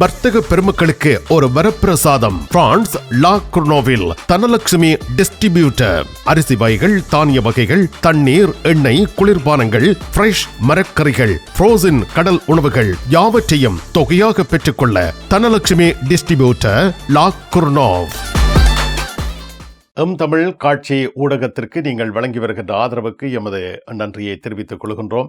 வர்த்தக பெருமக்களுக்கு ஒரு வரப்பிரசாதம். பிரான்ஸ் லா குர்னோவில் தனலட்சுமி டிஸ்ட்ரிபியூட்டர். அரிசி வகைகள் தானிய வகைகள் தண்ணீர் எண்ணெய் குளிர்பானங்கள் ஃப்ரெஷ் மரக்கறிகள் ஃப்ரோசன் கடல் உணவுகள் யாவற்றையும் தொகையாக பெற்றுக்கொள்ள Dhanalakshmi distributor La Courneuve M Tamil காட்சி ஊடகத்திற்கு நீங்கள் வழங்கி வருகின்ற ஆதரவுக்கு எமது நன்றியை தெரிவித்துக் கொள்கின்றோம்.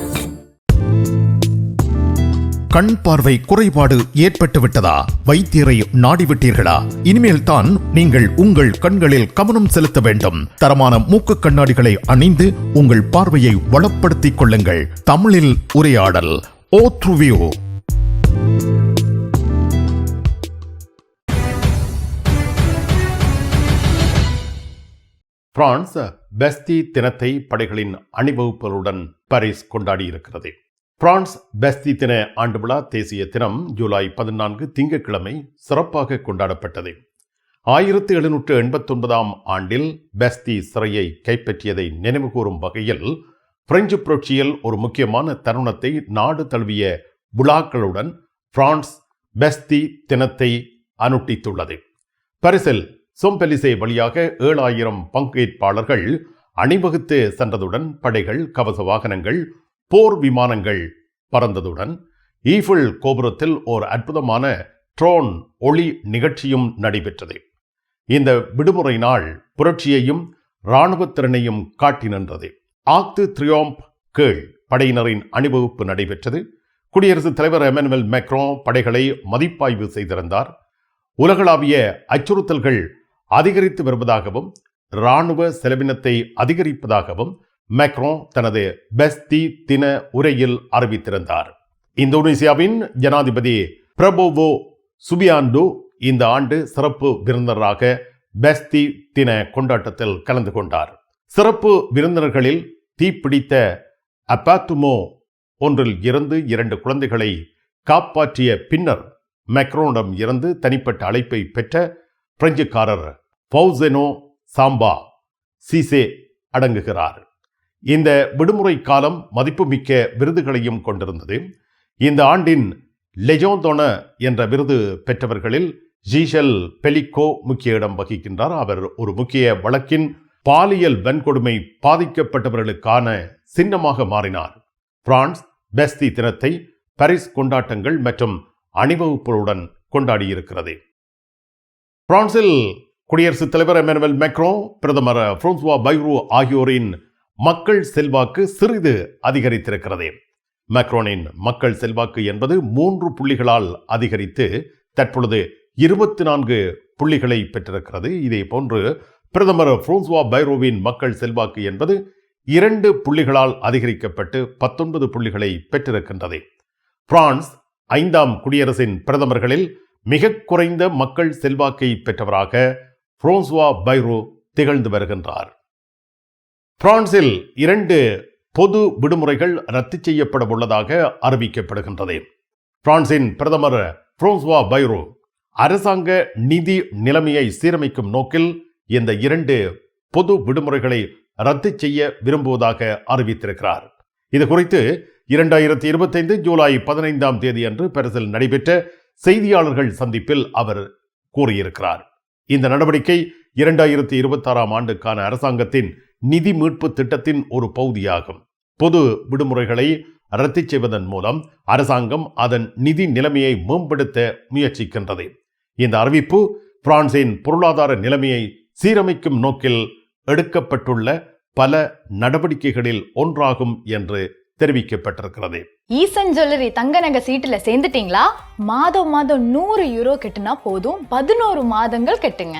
கண் பார்வை குறைபாடு ஏற்பட்டு விட்டதா வைத்தியரை நாடிவிட்டீர்களா? இனிமேல் தான் நீங்கள் உங்கள் கண்களில் கவனம் செலுத்த வேண்டும். தரமான மூக்கு கண்ணாடிகளை அணிந்து உங்கள் பார்வையை வளப்படுத்திக் கொள்ளுங்கள். தமிழில் உரையாடல் ஓ த்ருவியூ பிரான்ஸ் பெஸ்தி தினத்தை படைகளின் அணிவகுப்புகளுடன் பாரிஸ் கொண்டாடியிருக்கிறது. பிரான்ஸ் பெஸ்தி தின ஆண்டு விழா தேசிய தினம் ஜூலை பதினான்கு திங்கட்கிழமை சிறப்பாக கொண்டாடப்பட்டது. ஆயிரத்தி எழுநூற்று எண்பத்தொன்பதாம் ஆண்டில் பெஸ்தி சிறையை கைப்பற்றியதை நினைவுகூரும் வகையில் பிரெஞ்சு புரட்சியில் ஒரு முக்கியமான தருணத்தை நாடு தழுவிய விழாக்களுடன் பிரான்ஸ் பெஸ்தி தினத்தை அனுட்டித்துள்ளது. பரிசில் சொம்பெலிசே வழியாக ஏழாயிரம் பங்கேற்பாளர்கள் அணிவகுத்து சென்றதுடன் படைகள் கவச வாகனங்கள் போர் விமானங்கள் பறந்ததுடன் ஈஃபிள் கோபுரத்தில் ஓர் அற்புதமான ட்ரோன் ஒளி நிகழ்ச்சியும் நடைபெற்றது. இந்த விடுமுறை நாள் புரட்சியையும் இராணுவத் திறனையும் காட்டி நின்றது. ஆக்து த்ரியோம்ப் கீழ் படையினரின் அணிவகுப்பு நடைபெற்றது. குடியரசுத் தலைவர் எமனுவல் மேக்ரோ படைகளை மதிப்பாய்வு செய்திருந்தார். உலகளாவிய அச்சுறுத்தல்கள் அதிகரித்து வருவதாகவும் இராணுவ செலவினத்தை அதிகரிப்பதாகவும் மேக்ரோ தனது பெஸ்தி தின உரையில் அறிவித்திருந்தார். இந்தோனேசியாவின் ஜனாதிபதி பிரபோவோ சுபியாண்டோ இந்த ஆண்டு சிறப்பு விருந்தினராக பெஸ்தி தின கொண்டாட்டத்தில் கலந்து கொண்டார். சிறப்பு விருந்தினர்களில் தீப்பிடித்த அப்பாத்துமோ ஒன்றில் இருந்து இரண்டு குழந்தைகளை காப்பாற்றிய பின்னர் மெக்ரோனிடம் இருந்து தனிப்பட்ட அழைப்பை பெற்ற பிரெஞ்சுக்காரர் ஃபவுசெனோ சாம்பா சீசே அடங்குகிறார். இந்த விடுமுறை காலம் மதிப்புமிக்க விருதுகளையும் கொண்டிருந்தது. இந்த ஆண்டின் லெஜோந்தோன என்ற விருது பெற்றவர்களில் ஜீஷல் பெலிக்கோ முக்கிய இடம் வகிக்கின்றார். அவர் ஒரு முக்கிய வழக்கின் பாலியல் வன்கொடுமை பாதிக்கப்பட்டவர்களுக்கான சின்னமாக மாறினார். பிரான்ஸ் பெஸ்தி தினத்தை பாரிஸ் கொண்டாட்டங்கள் மற்றும் அணிவகுப்புகளுடன் கொண்டாடியிருக்கிறது. பிரான்சில் குடியரசுத் தலைவர் எமனுவல் பிரதமர் பிரான்சுவா பைரோ ஆகியோரின் மக்கள் செல்வாக்கு சிறிது அதிகரித்திருக்கிறது. மேக்ரோனின் மக்கள் செல்வாக்கு என்பது மூன்று புள்ளிகளால் அதிகரித்து தற்பொழுது இருபத்தி நான்கு புள்ளிகளை பெற்றிருக்கிறது. இதே போன்று பிரதமர் புரோன்சுவா பைரோவின் மக்கள் செல்வாக்கு என்பது இரண்டு புள்ளிகளால் அதிகரிக்கப்பட்டு பத்தொன்பது புள்ளிகளை பெற்றிருக்கின்றது. பிரான்ஸ் ஐந்தாம் குடியரசின் பிரதமர்களில் மிக குறைந்த மக்கள் செல்வாக்கை பெற்றவராக புரோன்சுவா பைரோ திகழ்ந்து வருகின்றார். பிரான்சில் இரண்டு பொது விடுமுறைகள் ரத்து செய்யப்பட உள்ளதாக அறிவிக்கப்படுகின்றது. பிரான்சின் பிரதமர் பிரான்சுவா பைரோ அரசாங்க நிதி நிலைமையை சீரமைக்கும் நோக்கில் இந்த இரண்டு பொது விடுமுறைகளை ரத்து செய்ய விரும்புவதாக அறிவித்திருக்கிறார். இது குறித்து இரண்டாயிரத்தி இருபத்தைந்து ஜூலை பதினைந்தாம் தேதி அன்று பரிசில் நடைபெற்ற செய்தியாளர்கள் சந்திப்பில் அவர் கூறியிருக்கிறார். இந்த நடவடிக்கை இரண்டாயிரத்தி இருபத்தாறாம் ஆண்டுக்கான அரசாங்கத்தின் நிதி மீட்பு திட்டத்தின் ஒரு பகுதியாகும். பொது விடுமுறைகளை ரத்து செய்வதன் மூலம் அரசாங்கம் அதன் நிதி நிலைமையை மேம்படுத்த முயற்சிக்கின்றது. இந்த அறிவிப்பு பிரான்சின் பொருளாதார நிலைமையை சீரமைக்கும் நோக்கில் எடுக்கப்பட்டுள்ள பல நடவடிக்கைகளில் ஒன்றாகும் என்று தெரிவிக்கப்பட்டிருக்கிறது. ஈசன் ஜுவல்லரி தங்க நகை சீட்டுல சேர்ந்துட்டீங்களா? மாதம் மாதம் நூறு யூரோ கட்டுனா போதும். பதினோரு மாதங்கள் கெட்டுங்க.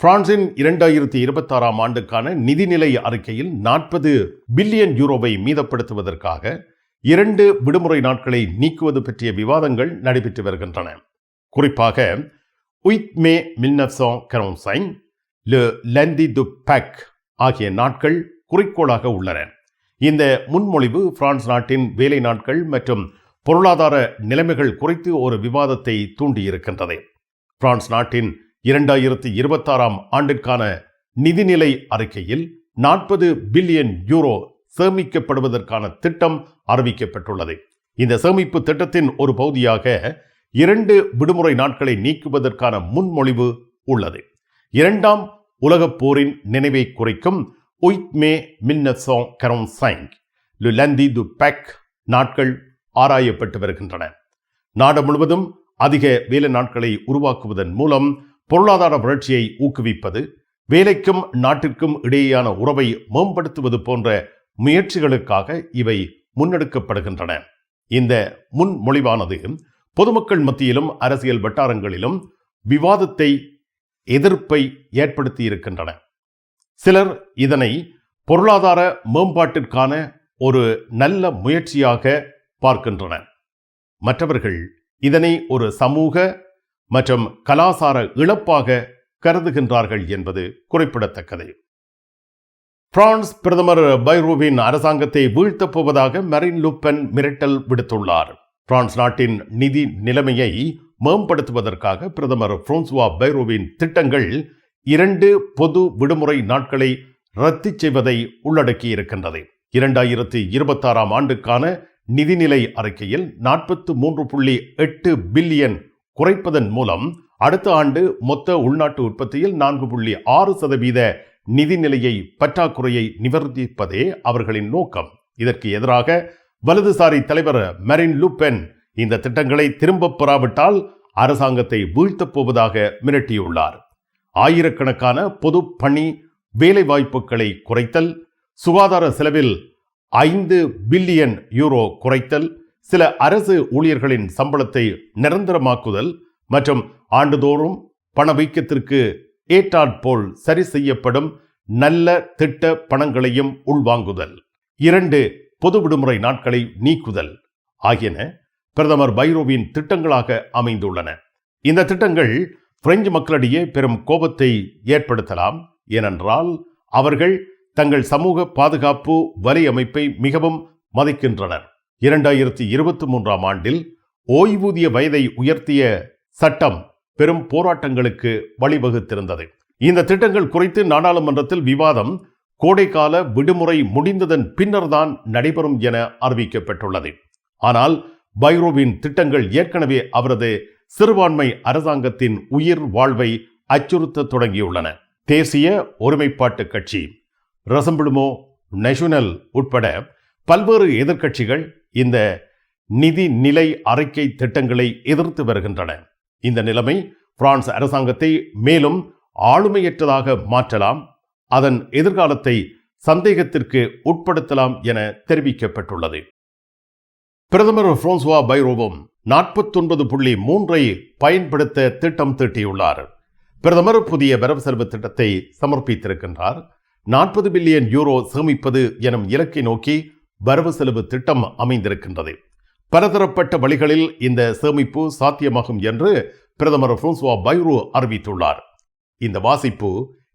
பிரான்சின் இரண்டாயிரத்தி இருபத்தாறாம் ஆண்டுக்கான நிதிநிலை அறிக்கையில் நாற்பது பில்லியன் யூரோவை மீதப்படுத்துவதற்காக இரண்டு விடுமுறை நாட்களை நீக்குவது பற்றிய விவாதங்கள் நடைபெற்று வருகின்றன. குறிப்பாக உயித் மே மில்னப்சோங் கரோன்சைன் லு லந்தி து பேக் ஆகிய நாட்கள் குறிக்கோளாக உள்ளன. இந்த முன்மொழிவு பிரான்ஸ் நாட்டின் வேலை நாட்கள் மற்றும் பொருளாதார நிலைமைகள் குறித்து ஒரு விவாதத்தை தூண்டியிருக்கின்றது. பிரான்ஸ் நாட்டின் இரண்டாயிரத்தி இருபத்தாறாம் ஆண்டிற்கான நிதிநிலை அறிக்கையில் நாற்பது பில்லியன் யூரோ சேமிக்கப்படுவதற்கான திட்டம் அறிவிக்கப்பட்டுள்ளது. இந்த சேமிப்பு திட்டத்தின் ஒரு பகுதியாக இரண்டு விடுமுறை நாட்களை நீக்குவதற்கான முன்மொழிவு உள்ளது. இரண்டாம் உலகப் போரின் நினைவை குறிக்கும் உயித் மே மின்னசோங் கரோன் சைங் லுலந்தி து பேக் நாட்கள் ஆராயப்பட்டு வருகின்றன. நாடு முழுவதும் அதிக வேலை நாட்களை உருவாக்குவதன் மூலம் பொருளாதார வளர்ச்சியை ஊக்குவிப்பது வேலைக்கும் நாட்டிற்கும் இடையேயான உறவை மேம்படுத்துவது போன்ற முயற்சிகளுக்காக இவை முன்னெடுக்கப்படுகின்றன. இந்த முன்மொழிவானது பொதுமக்கள் மத்தியிலும் அரசியல் வட்டாரங்களிலும் விவாதத்தை எதிர்ப்பை ஏற்படுத்தியிருக்கின்றன. சிலர் இதனை பொருளாதார மேம்பாட்டிற்கான ஒரு நல்ல முயற்சியாக பார்க்கின்றனர். மற்றவர்கள் இதனை ஒரு சமூக மற்றும் கலாசார இழப்பாக கருதுகின்றார்கள் என்பது குறிப்பிடத்தக்கது. பிரான்ஸ் பிரதமர் பைரோவின் அரசாங்கத்தை வீழ்த்தப் போவதாக மெரின் லுப்பன் மிரட்டல் விடுத்துள்ளார். பிரான்ஸ் நாட்டின் நிதி நிலைமையை மேம்படுத்துவதற்காக பிரதமர் பிரான்சுவா பைரோவின் திட்டங்கள் இரண்டு பொது விடுமுறை நாட்களை ரத்து செய்வதை உள்ளடக்கியிருக்கின்றது. இரண்டாயிரத்தி இருபத்தாறாம் ஆண்டுக்கான நிதிநிலை அறிக்கையில் நாற்பத்து மூன்று புள்ளி எட்டு பில்லியன் குறைப்பதன் மூலம் அடுத்த ஆண்டு மொத்த உள்நாட்டு உற்பத்தியில் நான்கு புள்ளி ஆறு சதவீத நிதிநிலையை பற்றாக்குறையை நிவர்த்திப்பதே அவர்களின் நோக்கம். இதற்கு எதிராக வலதுசாரி தலைவர் மெரின் லூபென் இந்த திட்டங்களை திரும்பப் பெறாவிட்டால் அரசாங்கத்தை வீழ்த்தப் போவதாக மிரட்டியுள்ளார். ஆயிரக்கணக்கான பொது பணி வேலைவாய்ப்புகளை குறைத்தல் சுகாதார செலவில் ஐந்து பில்லியன் யூரோ குறைத்தல் சில அரசு ஊழியர்களின் சம்பளத்தை நிரந்தரமாக்குதல் மற்றும் ஆண்டுதோறும் பணவீக்கத்திற்கு ஏற்றாற்போல் சரி செய்யப்படும் நல்ல திட்ட பணங்களையும் உள்வாங்குதல். இரண்டு பொது விடுமுறை நாட்களை நீக்குதல் ஆகியன பிரதமர் பைரோவின் திட்டங்களாக அமைந்துள்ளன. இந்த திட்டங்கள் பிரெஞ்சு மக்களிடையே பெரும் கோபத்தை ஏற்படுத்தலாம். ஏனென்றால் அவர்கள் தங்கள் சமூக பாதுகாப்பு வலையமைப்பை மிகவும் மதிக்கின்றனர். இரண்டாயிரத்தி இருபத்தி மூன்றாம் ஆண்டில் ஓய்வூதிய வயதை உயர்த்திய சட்டம் பெரும் போராட்டங்களுக்கு வழிவகுத்திருந்தது. இந்த திட்டங்கள் குறித்து நாடாளுமன்றத்தில் விவாதம் கோடைக்கால விடுமுறை முடிந்ததன் பின்னர்தான் நடைபெறும் என அறிவிக்கப்பட்டுள்ளது. ஆனால் பைரோவின் திட்டங்கள் ஏற்கனவே அவரது சிறுபான்மை அரசாங்கத்தின் உயிர் வாழ்வை அச்சுறுத்த தொடங்கியுள்ளன. தேசிய ஒருமைப்பாட்டு கட்சி ரசம்பிளுமோ நேஷனல் உட்பட பல்வேறு எதிர்க்கட்சிகள் இந்த நிதி நிலை அறிக்கை திட்டங்களை எதிர்த்து வருகின்றன. இந்த நிலைமை பிரான்ஸ் அரசாங்கத்தை மேலும் ஆளுமையற்றதாக மாற்றலாம் அதன் எதிர்காலத்தை சந்தேகத்திற்கு உட்படுத்தலாம் என தெரிவிக்கப்பட்டுள்ளது. பிரதமர் பிரான்சுவா பைரோவும் நாற்பத்தொன்பது புள்ளி மூன்றை பயன்படுத்த திட்டம் தீட்டியுள்ளார். பிரதமர் புதிய வரவு செலவு திட்டத்தை சமர்ப்பித்திருக்கின்றார். நாற்பது பில்லியன் யூரோ சேமிப்பது எனும் இலக்கை நோக்கி வரவு செலவு திட்டம் அமைந்திருக்கின்றது. பலதரப்பட்ட வழிகளில் இந்த சேமிப்பு சாத்தியமாகும் என்று பிரதமர் பிரான்சுவா பைரோ அறிவித்துள்ளார். இந்த வாசிப்பு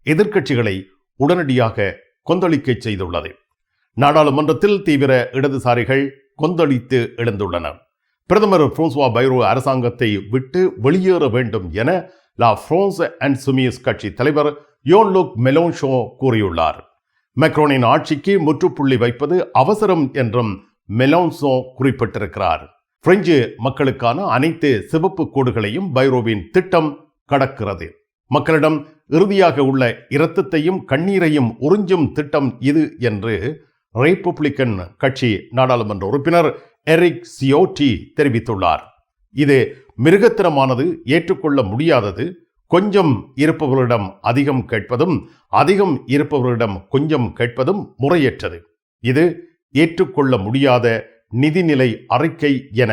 எதிர்க்கட்சிகளை உடனடியாக கொந்தளிக்கச் செய்துள்ளது. நாடாளுமன்றத்தில் தீவிர இடதுசாரிகள் கொந்தளித்து எழுந்துள்ளனர் பிரதமர் பிரான்சுவா பைரோ அரசாங்கத்தை விட்டு வெளியேற வேண்டும் என லா பிரான்ஸ் அண்ட் சுமியஸ் கட்சி தலைவர் யோன் லுக் மெலோன்ஷோ கூறியுள்ளார். மெக்ரோனின் ஆட்சிக்கு முற்றுப்புள்ளி வைப்பது அவசரம் என்றும் மெலோன்சோ குறிப்பிட்டிருக்கிறார். பிரெஞ்சு மக்களுக்கான அனைத்து சிவப்பு கோடுகளையும் பைரோவின் திட்டம் கடக்கிறது. மக்களிடம் இறுதியாக உள்ள இரத்தத்தையும் கண்ணீரையும் உறிஞ்சும் திட்டம் இது என்று ரிப்பப்ளிக்கன் கட்சி நாடாளுமன்ற உறுப்பினர் எரிக் சியோட்டி தெரிவித்துள்ளார். இது மிருகத்தனமானது ஏற்றுக்கொள்ள முடியாதது கொஞ்சம் இருப்பவர்களிடம் அதிகம் கேட்பதும் அதிகம் இருப்பவர்களிடம் கொஞ்சம் கேட்பதும் முறையற்றது. இது ஏற்றுக்கொள்ள முடியாத நிதிநிலை அறிக்கை என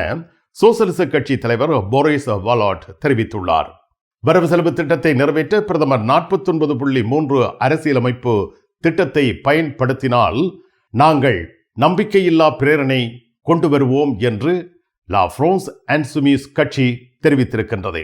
சோசலிச கட்சி தலைவர் போரிஸ் வாலாட் தெரிவித்துள்ளார். வரவு செலவு திட்டத்தை நிறைவேற்ற பிரதமர் நாற்பத்தொன்பது புள்ளி மூன்று அரசியலமைப்பு திட்டத்தை பயன்படுத்தினால் நாங்கள் நம்பிக்கையில்லா பிரேரணை கொண்டு வருவோம் என்று லா ஃப்ரோன்ஸ் அண்ட் சுமிஸ் கட்சி தெரிவித்திருக்கின்றது.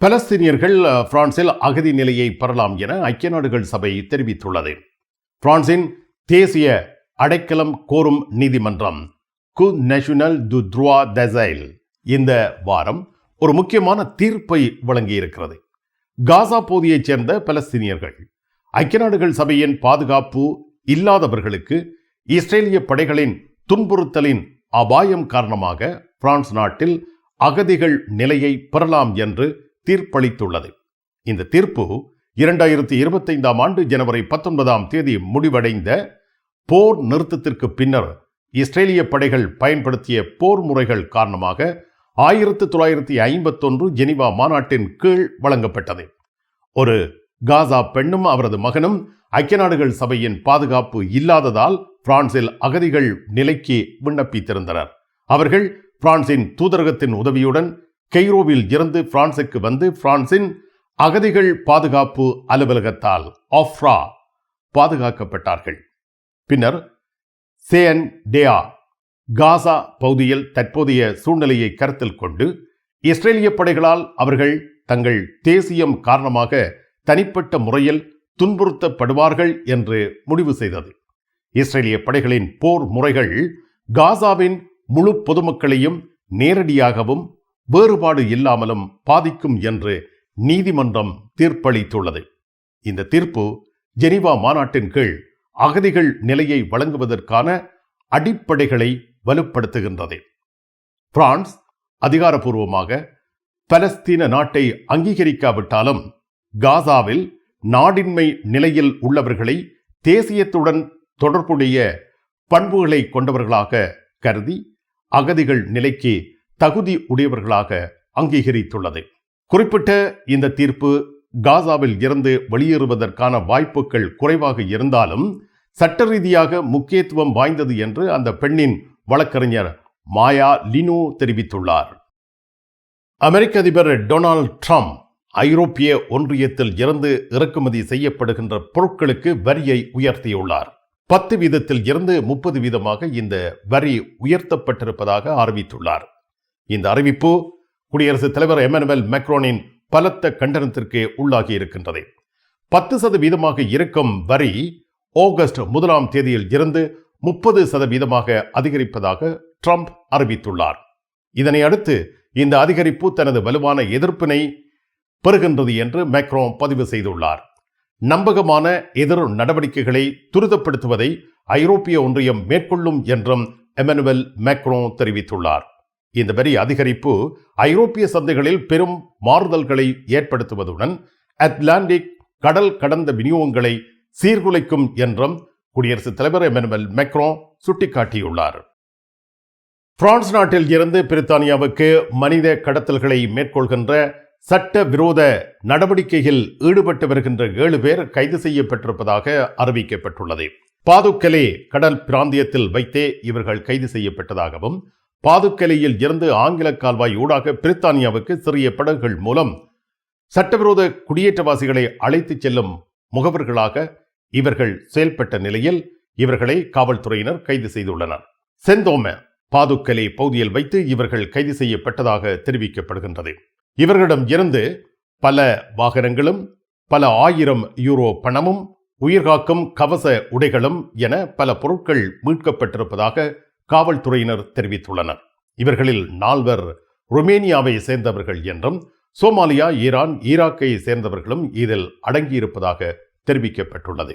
பலஸ்தீனியர்கள் பிரான்சில் அகதி நிலையை பெறலாம் என ஐக்கிய நாடுகள் சபை தெரிவித்துள்ளது. பிரான்சின் தேசிய அடைக்கலம் கோரும் நீதிமன்றம் கு நேஷனல் து த்ருவா தசைல் இந்த வாரம் ஒரு முக்கியமான தீர்ப்பை வழங்கியிருக்கிறது. காசா பகுதியைச் சேர்ந்த பலஸ்தீனியர்கள் ஐக்கிய நாடுகள் சபையின் பாதுகாப்பு இல்லாதவர்களுக்கு இஸ்ரேலிய படைகளின் துன்புறுத்தலின் அபாயம் காரணமாக பிரான்ஸ் நாட்டில் அகதிகள் நிலையை பெறலாம் என்று தீர்ப்பளித்துள்ளது. இந்த தீர்ப்பு இரண்டாயிரத்தி இருபத்தைந்தாம் ஆண்டு ஜனவரி பத்தொன்பதாம் தேதி முடிவடைந்த போர் நிறுத்தத்திற்கு பின்னர் இஸ்ரேலிய படைகள் பயன்படுத்திய போர் முறைகள் காரணமாக ஆயிரத்து தொள்ளாயிரத்தி ஐம்பத்தொன்று ஜெனிவா மாநாட்டின் கீழ் வழங்கப்பட்டது. ஒரு காசா பெண்ணும் அவரது மகனும் ஐக்கிய நாடுகள் சபையின் பாதுகாப்பு இல்லாததால் பிரான்சில் அகதிகள் நிலைக்கு விண்ணப்பித்திருந்தனர். அவர்கள் பிரான்சின் தூதரகத்தின் உதவியுடன் கெய்ரோவில் இருந்து பிரான்சுக்கு வந்து பிரான்சின் அகதிகள் பாதுகாப்பு அலுவலகத்தால் ஆஃப்ரா பாதுகாக்கப்பட்டார்கள். பின்னர் சேன் டேயா காசா பகுதியில் தற்போதைய சூழ்நிலையை கருத்தில் கொண்டு இஸ்ரேலிய படைகளால் அவர்கள் தங்கள் தேசியம் காரணமாக தனிப்பட்ட முறையில் துன்புறுத்தப்படுவார்கள் என்று முடிவு செய்தது. இஸ்ரேலிய படைகளின் போர் முறைகள் காசாவின் முழு பொதுமக்களையும் நேரடியாகவும் வேறுபாடு இல்லாமலும் பாதிக்கும் என்று நீதிமன்றம் தீர்ப்பளித்துள்ளது. இந்த தீர்ப்பு ஜெனீவா மாநாட்டின் கீழ் அகதிகள் நிலையை வழங்குவதற்கான அடிப்படைகளை வலுப்படுத்துகின்றது. பிரான்ஸ் அதிகாரபூர்வமாக பலஸ்தீன நாட்டை அங்கீகரிக்காவிட்டாலும் காசாவில் நாடின்மை நிலையில் உள்ளவர்களை தேசியத்துடன் தொடர்புடைய பண்புகளை கொண்டவர்களாக கருதி அகதிகள் நிலைக்கு தகுதி உடையவர்களாக அங்கீகரித்துள்ளது. குறிப்பிட்ட இந்த தீர்ப்பு காசாவில் இருந்து வெளியேறுவதற்கான வாய்ப்புகள் குறைவாக இருந்தாலும் சட்ட ரீதியாக முக்கியத்துவம் வாய்ந்தது என்று அந்த பெண்ணின் வழக்கறிஞர் மாயா லினோ தெரிவித்துள்ளார். அமெரிக்க அதிபர் டொனால்ட் ட்ரம்ப் ஐரோப்பிய ஒன்றியத்தில் இருந்து இறக்குமதி செய்யப்படுகின்ற பொருட்களுக்கு வரியை உயர்த்தியுள்ளார். பத்து வீதத்தில் இருந்து முப்பது வீதமாக இந்த வரி உயர்த்தப்பட்டிருப்பதாக அறிவித்துள்ளார். இந்த அறிவிப்பு குடியரசுத் தலைவர் எமனுவல் மேக்ரோனின் பலத்த கண்டனத்திற்கு உள்ளாகி இருக்கின்றது. பத்து சதவீதமாக இருக்கும் வரி ஆகஸ்ட் முதலாம் தேதியில் இருந்து முப்பது சதவீதமாக அதிகரிப்பதாக ட்ரம்ப் அறிவித்துள்ளார். இதனை அடுத்து இந்த அதிகரிப்பு தனது வலுவான எதிர்ப்பினை பெறுகின்றது என்று மேக்ரோ பதிவு செய்துள்ளார். நம்பகமான எதிர் நடவடிக்கைகளை துரிதப்படுத்துவதை ஐரோப்பிய ஒன்றியம் மேற்கொள்ளும் என்றும் எமனுவல் மேக்ரோ தெரிவித்துள்ளார். இந்த வரி அதிகரிப்பு ஐரோப்பிய சந்தைகளில் பெரும் மாறுதல்களை ஏற்படுத்துவதுடன் அட்லாண்டிக் கடல் கடந்த விநியோகங்களை சீர்குலைக்கும் என்றும் குடியரசுத் தலைவர் எமனுவல் மெக்ரோ சுட்டிக்காட்டியுள்ளார். பிரான்ஸ் நாட்டில் இருந்து பிரித்தானியாவுக்கு மனித கடத்தல்களை மேற்கொள்கின்ற சட்ட விரோத நடவடிக்கையில் ஈடுபட்டு வருகின்ற ஏழு பேர் கைது செய்யப்பட்டிருப்பதாக அறிவிக்கப்பட்டுள்ளது. பாதுக்கலே கடல் பிராந்தியத்தில் வைத்தே இவர்கள் கைது செய்யப்பட்டதாகவும் பாதுக்கலையில் இருந்து ஆங்கில கால்வாய் ஊடாக பிரித்தானியாவுக்கு சிறிய படகுகள் மூலம் சட்டவிரோத குடியேற்றவாசிகளை அழைத்துச் செல்லும் முகவர்களாக இவர்கள் செயல்பட்ட நிலையில் இவர்களை காவல்துறையினர் கைது செய்துள்ளனர். செந்தோம பாதுக்கலை பகுதியில் வைத்து இவர்கள் கைது செய்யப்பட்டதாக தெரிவிக்கப்படுகின்றது. இவர்களிடம் இருந்து பல வாகனங்களும் பல ஆயிரம் யூரோ பணமும் உயிர்காக்கும் கவச உடைகளும் என பல பொருட்கள் மீட்கப்பட்டிருப்பதாக காவல்துறையினர் தெரிவித்துள்ளனர். இவர்களில் நால்வர் ருமேனியாவை சேர்ந்தவர்கள் என்றும் சோமாலியா ஈரான் ஈராக்கை சேர்ந்தவர்களும் இதில் அடங்கியிருப்பதாக தெரிவிக்கப்பட்டுள்ளது.